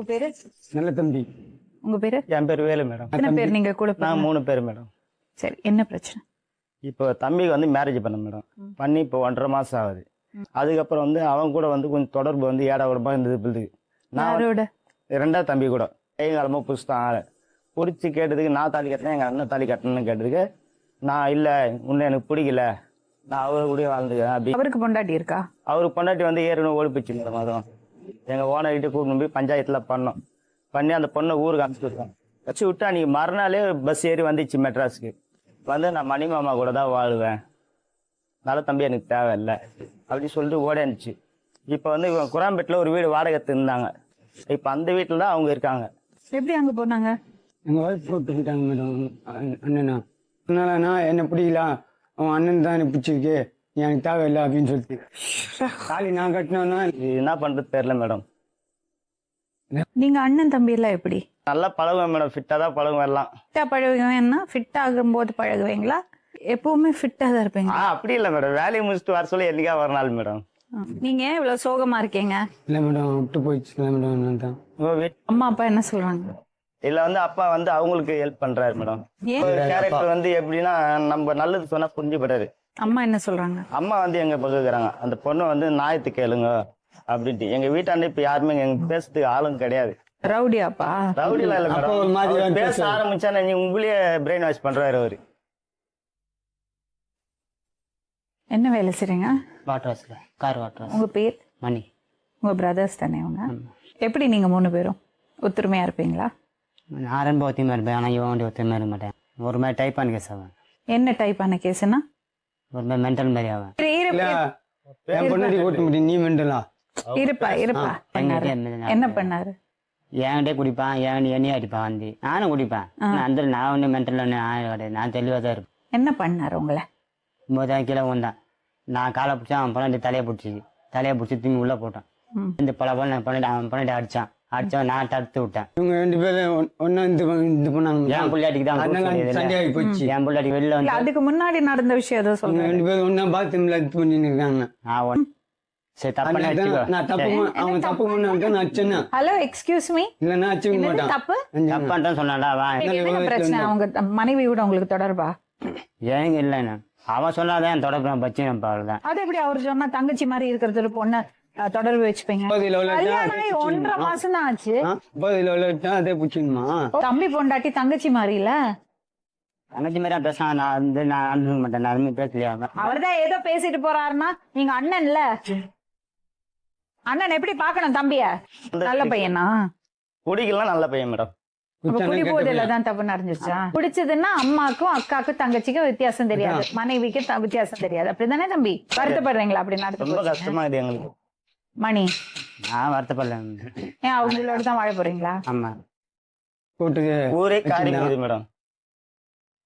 உங்க பேரு? நல்ல தம்பி. உங்க பேரு? என் பேர் வேலு மேடம். எத்தனை பேர்? நீங்க கூட நான்? மூணு பேர் மேடம். சரி என்ன பிரச்சனை? இப்போ தம்பிக்கு வந்து மேரேஜ் பண்ண மேடம். பண்ணி இப்போ ஒன்றரை மாசம் ஆகுது. அதுக்கப்புறம் வந்து அவன் கூட வந்து கொஞ்சம் தொடர்பு வந்து ஏடா கூடமா இருந்தது பிள்ளைக்கு நான் ரெண்டாவது தம்பி கூட. கைகாலமாக புடிச்சிட்டான் ஆளை. பிடிச்சி கேட்டதுக்கு நான் தாலி கட்டினேன் எங்கள் அண்ணன் தாலி கட்டணும்னு கேட்டதுக்கு நான் இல்லை உன்னை எனக்கு பிடிக்கல. நான் அவரு கூட வாழ்ந்துக்கிறேன் அப்படி. அவருக்கு பொண்டாட்டி இருக்கா? அவருக்கு பொண்டாட்டி வந்து ஏற்கனவே ஓடிப்பிச்சு இந்த மாதம் எங்கள் ஓனர் கிட்ட கூட்டிட்டு போய் பஞ்சாயத்தில் பண்ணோம். பண்ணி அந்த பொண்ணை ஊருக்கு அனுப்பிச்சு விட்டோம். வச்சு விட்டு அன்றைக்கி மறுநாளே பஸ் ஏறி வந்துச்சு மெட்ராஸுக்கு. வந்து நான் மணி மாமா கூட தான் வாழுவேன். நல்ல தம்பி எனக்கு தேவையில்லை. அப்படி சொல்லிட்டு ஓடியாந்துச்சு இப்போ வந்து இவன் குராம்பேட்டில் ஒரு வீடு வாடகை இருந்தாங்க. இப்போ அந்த வீட்டில் தான் அவங்க இருக்காங்க. எப்படி அங்க போனாங்க? எங்கள் ஒய்ஃப் போட்டுக்கிட்டாங்க மேடம் அண்ணனா. அதனால நான் என்ன பிடிக்கல? அவன் அண்ணன் தான் எனக்கு பிடிச்சிருக்கு. எனக்கு தேவையில்லை அப்படின்னு சொல்லிட்டு. தாலி நான் கட்டினோன்னா இது என்ன பண்ணுறது தெரில மேடம். நீங்க அண்ணன் தம்பி எல்லாம் எப்படி? நல்லா பழகுவேன் மேடம். ஃபிட்டாக தான் பழகுவேன் எல்லாம். ஃபிட்டா பழகுவேன்னா ஃபிட் ஆகும்போது பழகுவீங்களா? எப்பவுமே ஃபிட்டா தான் இருப்பீங்க. ஆ அப்படி இல்லை மேடம். வேலையை முடிச்சுட்டு வர சொல்லி என்னைக்கா ஒரு நாள் மேடம்? நீங்க ஏன் இவ்வளவு சோகமா இருக்கீங்க? இல்லை மேடம் விட்டு போயிடுச்சு. இல்லை மேடம் தான். அம்மா அப்பா என்ன சொல்றாங்க? இதுல வந்து அப்பா வந்து அவங்களுக்கு ஹெல்ப் பண்றாரு மேடம். கேரக்டர் வந்து எப்படின்னா நம்ம நல்லது சொன்னா புரிஞ்சுபடாரு அம்மா என்ன சொல்றாங்க? அம்மா வந்து எங்க பகுக்கிறாங்க அந்த பொண்ணு வந்து நாயத்து கேளுங்க அப்படின்ட்டு. எங்க வீட்டாண்ட இப்ப யாருமே எங்க பேசுறதுக்கு ஆளும் கிடையாது. ரவுடியாப்பா? ரவுடிலாம் இல்ல அப்பா ஒரு மேடம் மாதிரி பேச. ஆரம்பிச்சா நீங்க உங்களையே பிரெயின் வாஷ் பண்றாரு அவரு. என்ன வேலை செய்றீங்க? வாட்டர் வாஷ்ல கார் வாட்டர் உங்க பேர்? மணி. உங்க பிரதர்ஸ் தானே அவங்க? எப்படி நீங்க மூணு பேரும்? ஒத்துமையா இருப்பீங்களா? நான் ரொம்ப ஒத்தியமாக இருப்பேன். ஆனால் இவன் வண்டி ஒத்தியமாக இருக்க மாட்டேன். ஒரு மாதிரி டைப்பான கேஸ் அவன். என்ன டைப்பான கேஸ்னா மாதிரி மென்டல் மாதிரி அவன் இல்லை என் பொண்ணாடி ஓட்ட முடியும் நீ மெண்டலா? இருப்பா இருப்பா என்ன பண்ணாரு. என்கிட்டே குடிப்பான் என் என்னையும் அடிப்பான் வந்து நானும் குடிப்பேன். நான் அந்த நான் ஒன்றும் மென்டல் ஒன்று நான் தெளிவாக தான் இருப்பேன். என்ன பண்ணாரு உங்களை? போதான் கீழே வந்தான் நான் காலை பிடிச்சா அவன் பொண்ணாடி தலையை பிடிச்சி தலையை பிடிச்சி திரும்பி உள்ளே போட்டான். இந்த பல பொண்ணு பொண்ணாடி அவன் பொண்ணாடி அடிச்சான். அடிச்சவன் நான் தடுத்து விட்டேன். இவங்க ரெண்டு பேரும் ஒன்னா இது பண்ண- இது பண்ணாங்க என் புள்ளாட்டிக்கு தான் அதனால கூட்டு சொல்லியது சண்டை ஆகி இல்லை. போச்சு. என் புள்ளாட்டி வெளில இல்ல, வந்து அதுக்கு முன்னாடி நடந்த விஷயம் ஏதோ சொல்றேன் ரெண்டு பேரும் ஒன்னா பாத்ரூம்ல இது பண்ணிட்டு இருக்காங்க. நான் ஒன் சரி தப்பு நான் தப்பு அவங்க தப்பு பண்ணாங்க நான் ஹலோ எக்ஸ்கியூஸ் மீ இல்ல நான் மாட்டான். தப்பு? தப்பான்ட்டு சொன்னான்டா வா. என்ன பிரச்சனை? அவங்க மனைவியோட உங்களுக்கு தொடர்பா? ஏங்க இல்லைண்ணா அவன் சொன்னாதான் தொடர்பு பச்சினப்பா அவ்வளோதான் அது எப்படி அவர் சொன்னா தங்கச்சி மாதிரி இருக்கிறது ஒரு பொண்ணை? தொடர்பு வச்சுப்பீங்க. ஒன்றரை மாசம் தான் ஆச்சு. அதே தம்பி பொண்டாட்டி தங்கச்சி மாதிரி இல்ல தங்கச்சி மாதிரி பேசினா நான் வந்து நான் அனுப்ப மாட்டேன். நான் பேசலையா அவர்தான் ஏதோ பேசிட்டு போறாருன்னா நீங்க அண்ணன்ல? அண்ணன் எப்படி பார்க்கணும் தம்பிய? நல்ல பையனா? குடிக்கலாம் நல்ல பையன் மேடம். அப்ப குடி போதையில தான் தப்பு நடந்துச்சா பிடிச்சதுன்னா அம்மாக்கும் அக்காக்கும் தங்கச்சிக்கும் வித்தியாசம் தெரியாது. மனைவிக்கும் வித்தியாசம் தெரியாது. அப்படிதானே தம்பி? வருத்தப்படுறீங்களா? அப்படி ரொம்ப நடந்து கஷ்டமா இருக்குது எங்களுக்கு. மணி. நான் வருத்தப்படல. ஏன் அவங்களோட தான் வாழ போறீங்களா? ஆமா. கூட்டுக்கு ஊரே காரிக்குது மேடம்.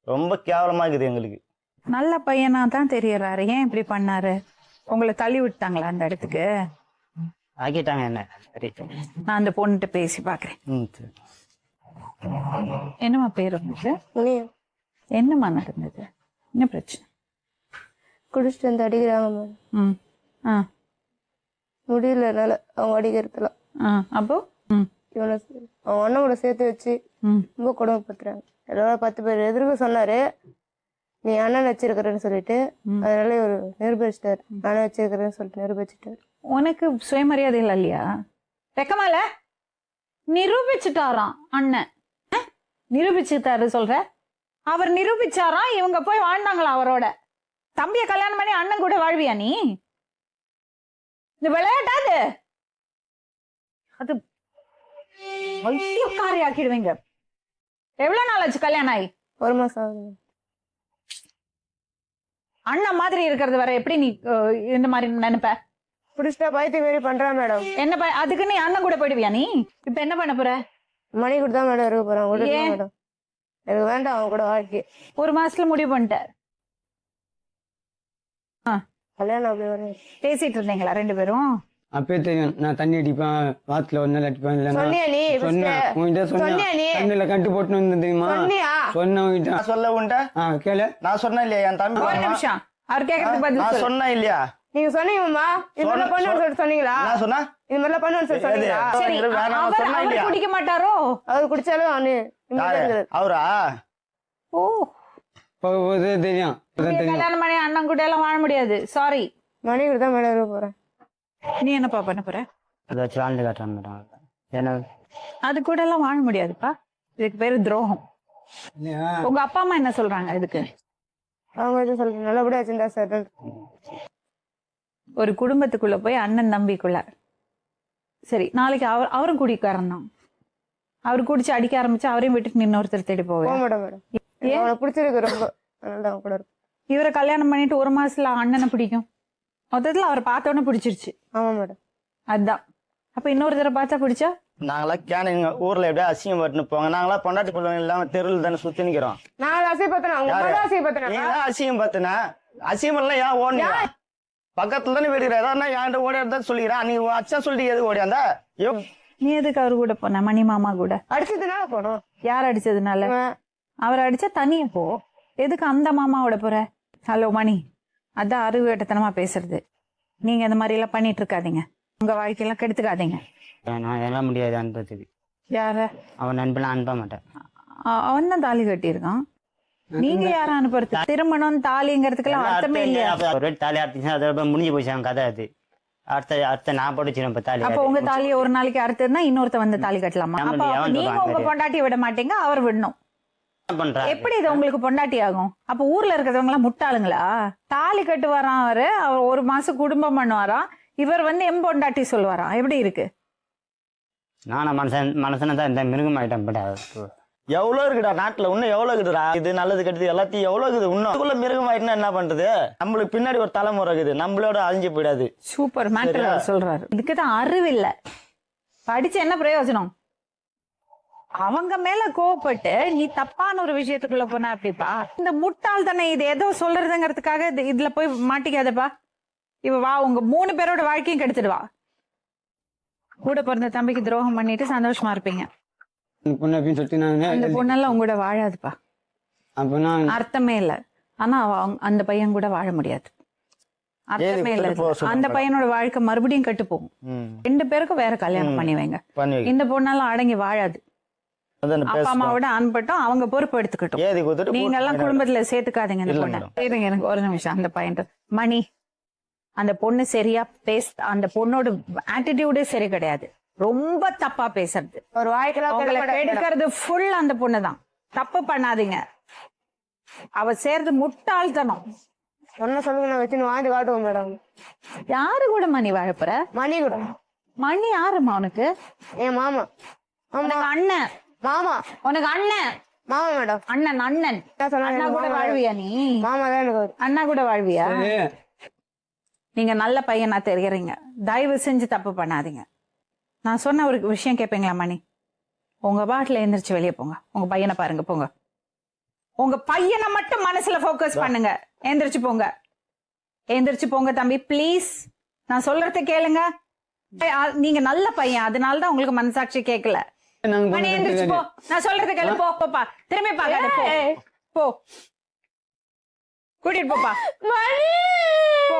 ரொம்ப கேவலமா இருக்குது எங்களுக்கு. நல்ல பையனா தான் தெரியறாரு. ஏன் இப்படி பண்ணாரு? உங்களை தள்ளி விட்டாங்களா அந்த இடத்துக்கு? ஆக்கிட்டாங்க என்ன? சரி நான் அந்த பொண்ணுகிட்ட பேசி பாக்குறேன். ம் சரி. என்னம்மா பேர் உங்களுக்கு? என்னம்மா நடந்தது? என்ன பிரச்சனை? குடிச்சிட்டு வந்து அடிக்கிறாங்க ம் ஆ. முடியல என்னால. அவங்க அடிக்கிறதுலாம் அப்போ? இவனை அவங்க அண்ணன் சேர்த்து வச்சு ரொம்ப கொடுமைப்படுத்துறாங்க. எல்லாரும் பத்து பேர் எதிர்க்க சொன்னாரு. நீ அண்ணன் வச்சிருக்கிறேன்னு சொல்லிட்டு. அதனால இவர் நிரூபிச்சிட்டாரு. அண்ணன் வச்சிருக்கிறேன்னு சொல்லிட்டு நிரூபிச்சிட்டாரு. உனக்கு சுயமரியாதை இல்லை இல்லையா? வெக்கமால நிரூபிச்சுட்டாராம் அண்ணன்? நிரூபிச்சுட்டாரு சொல்ற? அவர் நிரூபிச்சாராம் இவங்க போய் வாழ்ந்தாங்களா அவரோட? தம்பிய கல்யாணம் பண்ணி அண்ணன் கூட வாழ்வியா நீ? இந்த விளையாட்டாது அது? வைத்தியக்காரி ஆக்கிடுவீங்க எவ்வளவு நாள் ஆச்சு கல்யாணம் ஆகி ஒரு மாசம் ஆகுது. அண்ணன் மாதிரி இருக்கிறது வர எப்படி நீ அஹ், இந்த மாதிரி நினைப்ப? குடிச்சிட்டா பயத்து மாரி பண்றான் மேடம். என்ன ப- அதுக்கு நீ அண்ணன் கூட போயிடுவியா நீ? இப்ப என்ன பண்ண போற? மணி கூட தான் மேடம் இருக்க போறான். கூட ஏன்? மேடம். எனக்கு வேண்டாம் அவன் கூட வாழ்க்கை ஒரு மாசத்துல முடிவு பண்ணிட்டார் கல்யாணம் அப்படி வரும் பேசிட்டு இருந்தீங்களா ரெண்டு பேரும்? அப்பயே தெரியும் நான் தண்ணி அடிப்பேன் வாத்துல ஒரு நாள் அடிப்பேன் இல்லைன்னா சொன்னியா நீ? சொன்னேன்? உங்ககிட்ட சொன்னியா நீ? தண்ணியில கட்டு போட்டு வந்து தெரியுமா? சொன்னியா? சொன்ன உங்ககிட்ட நான் சொல்ல உண்டா ஆ கேளு. நான் சொன்னேன் இல்லையா? என் தம்பி ஒரு. நிமிஷம். அவர் கேட்கறதுக்கு பதில் நான் சொன்னேன் இல்லையா? நீங்க சொன்னீங்கம்மா. இது சொன்ன- பண்ணுன்னு சொன்னீங்களா? என்ன சொன்னா? இது மாதிரிலாம் பண்ணுன்னு சொல்லி? சொன்னீங்களா? சரி அவர் சொன்னா அவர் இல்லையா? குடிக்க மாட்டாரோ? அவர் குடிச்சாலும். அவரா? ஓ. தெரியும். கல்யாணம் பண்ணி அண்ணன் கூட எல்லாம் வாழ முடியாது. சாரி மணி கூட தான் மேல இருக்க போறேன். நீ என்னப்பா பண்ண போற? வாழ்ந்து காட்டுறேன் மேடம். ஏன்னா அது கூட எல்லாம் வாழ முடியாதுப்பா. இதுக்கு பேரு துரோகம். உங்க அப்பா அம்மா என்ன சொல்றாங்க இதுக்கு? அவங்க எதுவும் சொல்றேன் நல்லபடியா வச்சிருந்தா சார். ஒரு குடும்பத்துக்குள்ள போய் அண்ணன் தம்பிக்குள்ள. சரி நாளைக்கு அவர் அவரும் குடிக்காரன் தான் அவர் குடிச்சு அடிக்க ஆரம்பிச்சு அவரையும் விட்டுட்டு இன்னொருத்தர் தேடி போக போவேன் மேடம். பிடிச்சிருக்கு ரொம்ப. அதனால தான் கூட இருக்கும். இவரை கல்யாணம் பண்ணிட்டு ஒரு மாசத்துல அண்ணனை பிடிக்கும். மொத்தத்துல அவரை பார்த்த உடனே பிடிச்சிருச்சு. ஆமா மேடம் அதுதான் அப்ப இன்னொரு தடவை பார்த்தா பிடிச்சா? நாங்களாம் கேனுங்க ஊர்ல எப்படியா அசிங்கம் பட்டுன்னு போங்க. நாங்களாம் பொண்டாட்டி பிள்ளைங்க இல்லாம தெருவில் தானே சுத்தி நிக்கிறோம். நான் அசைப்பத்தனா உங்க யாரு? அம்மா தான் அசைப்பத்தனா நீ தான் அசிங்கம் பார்த்தினா அசிங்கம் எல்லாம் ஏன் ஓடுனீங்க பக்கத்துல தானே வீடு ஏதாவது என்கிட்ட ஓடி தான் சொல்லிக்கிறேன் நீ அச்சா சொல்லிட்டு எது ஓடியாந்தா ஐயோ நீ எதுக்கு அவர் கூட போன? மணி மாமா கூட. அடிச்சதுனால போனோம். யார் அடிச்சதுனால? அவர் அடிச்சா தனியா போ. எதுக்கு அந்த மாமாவோட போற? ஹலோ மணி. அதான் அறிவுகட்டத்தனமா பேசுறது. நீங்க இந்த மாதிரி எல்லாம் பண்ணிட்டு இருக்காதீங்க. உங்க வாழ்க்கையெல்லாம் கெடுத்துக்காதீங்க. நான் எல்லாம் முடியாது அனுப்புறதுக்கு யார? அவன் நண்பெல்லாம் அனுப்ப மாட்டேன். அவன் தான் தாலி கட்டியிருக்கான். நீங்க யார அனுப்புறது? திருமணம் தாலிங்கிறதுக்கெல்லாம் அர்த்தமே இல்லையா? ஒரு தாலி அறுத்துச்சுன்னா அதோட முடிஞ்சு போச்சு அவன் கதை அது. அடுத்த அடுத்த நான் போட்டுச்சு இப்போ தாலி அப்ப உங்க தாலியை ஒரு நாளைக்கு அறுத்ததுன்னா இன்னொருத்த வந்து தாலி கட்டலாமா? அப்ப நீங்க உங்க. பொண்டாட்டியை விட மாட்டீங்க அவர் விடணும். எப்படி இது உங்களுக்கு பொண்டாட்டி ஆகும்? அப்ப ஊர்ல இருக்கிறவங்க எல்லாம் முட்டாளுங்களா? தாலி கட்டு வரான் அவரு. அவர் ஒரு மாசம் குடும்பம் பண்ணுவாராம். இவர் வந்து எம் பொண்டாட்டி சொல்லுவாராம். எப்படி இருக்கு? நானும் மனுஷன் மனுஷனை தான் இந்த மிருகம் ஆயிட்டேன். பட் எவ்வளவு இருக்குடா நாட்டுல? இன்னும் எவ்வளவு இருக்குதுடா? இது நல்லது கெட்டது எல்லாத்தையும் எவ்வளவு இருக்குது? இன்னும் அதுக்குள்ள மிருகம் ஆயிட்டுனா என்ன பண்றது? நம்மளுக்கு பின்னாடி ஒரு தலைமுறை இருக்குது. நம்மளோட அழிஞ்சு போயிடாது. சூப்பர். மேட்டர்? சொல்றாரு. இதுக்கு தான் அறிவு இல்ல. படிச்சு என்ன பிரயோஜனம்? அவங்க மேல கோவப்பட்டு நீ தப்பான ஒரு விஷயத்துக்குள்ள போனா அப்படிப்பா இந்த முட்டாள் தானே இது ஏதோ சொல்றதுங்கிறதுக்காக இது- இதுல போய் மாட்டிக்காதப்பா. இவ வா உங்க மூணு பேரோட வாழ்க்கையும் கெடுத்துடுவா கூட பிறந்த தம்பிக்கு துரோகம் பண்ணிட்டு சந்தோஷமா இருப்பீங்க. இந்த பொண்ணு அப்படின்னு சொல்லிட்டு நான் அந்த பொண்ணெல்லாம் உங்க கூட வாழாதுப்பா. அர்த்தமே இல்ல. ஆனா அவ அவங்க- அந்த பையன் கூட வாழ முடியாது. அர்த்தமே இல்ல. அந்த பையனோட வாழ்க்கை மறுபடியும் கெட்டு போகும். ம். ரெண்டு பேருக்கும் வேற கல்யாணம் பண்ணி வைங்க. பண்ணி வைக்க. இந்த பொண்ணெல்லாம் அடங்கி வாழாது. அப்பா. அம்மாவோட அன்பட்டும் அவங்க பொறுப்பு எடுத்துக்கிட்டோம். ஏதி கொடுத்துட்டு நீங்க எல்லாம் குடும்பத்துல சேர்த்துக்காதீங்க இந்த பொண்ணை. இருங்க எனக்கு ஒரு நிமிஷம். அந்த பையன் மணி அந்த பொண்ணு சரியா பேச அந்த பொண்ணோட ஆட்டிடியூடே சரி கிடையாது. ரொம்ப தப்பா பேசுறது. ஒரு வாய்க்கெல்லாம். கெடுக்கிறது ஃபுல் அந்த பொண்ணு தான். தப்பு பண்ணாதீங்க. அவ சேர்ந்து முட்டாள்தனம். சொன்ன சொல்லுங்க நான் வச்சுன்னு வாழ்ந்து காட்டுவோம் மேடம். யாரு கூட மணி வாழப்புற மணி கூட. மணி யாருமா உனக்கு? என் மாமா. அண்ணன். மாமா. உனக்கு அண்ணன். மாமா மேடம். அண்ணன் அண்ணன். அண்ணா கூட வாழ்வியா நீ? மாமா தான் எனக்கு. அண்ணா கூட வாழ்வியா? நீங்க நல்ல பையனா தெரியுறீங்க. தயவு செஞ்சு தப்பு பண்ணாதீங்க. நான் சொன்ன ஒரு விஷயம் கேட்பீங்களா மணி? உங்க பாட்டில் எந்திரிச்சு வெளியே போங்க. உங்க பையனை பாருங்க போங்க. உங்க பையனை மட்டும் மனசுல ஃபோக்கஸ் பண்ணுங்க. எந்திரிச்சு போங்க. எந்திரிச்சு போங்க தம்பி. ப்ளீஸ் நான் சொல்றத கேளுங்க. நீங்க நல்ல பையன். அதனால தான் உங்களுக்கு மனசாட்சி கேட்கல மணி எந்திரிச்சு போ. நான் சொல்றது கேளு. போ போப்பா திரும்பி பாக்காத போ. போ. கூட்டிட்டு போப்பா. மணி! போ.